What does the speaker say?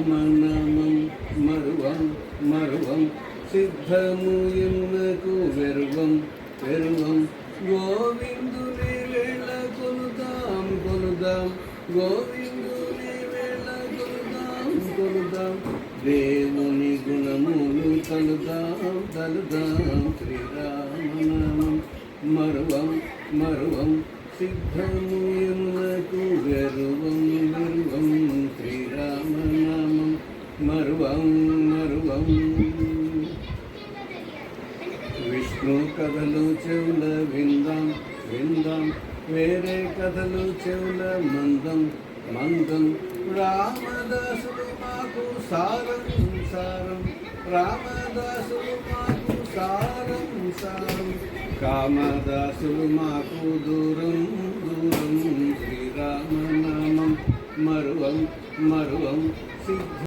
శ్రీరామనామం మరువం మరువం సిద్ధము ఎన్నకు వెరువం వెరువం గోవిందుని వేళ కొలుదాం కొలుదాం గోవిందుని వేళ కొలుదాం కొలుదాం దేవుని గుణములు తలుదాం తలుదాం శ్రీరామనామం మరువం మరువం సిద్ధము ఎన్నకు మరువం మరువం. విష్ణు కథలు చెవుల విందాం విందాం. వేరే కథలు చెవుల మందం మందం. రామదాసులు మాకు సారం సారం. రామదాసులు మాకు సారం సారం. కామదాసులు మాకు దూరం దూరం. శ్రీరామనామం మరువం మరువం. సిద్ధ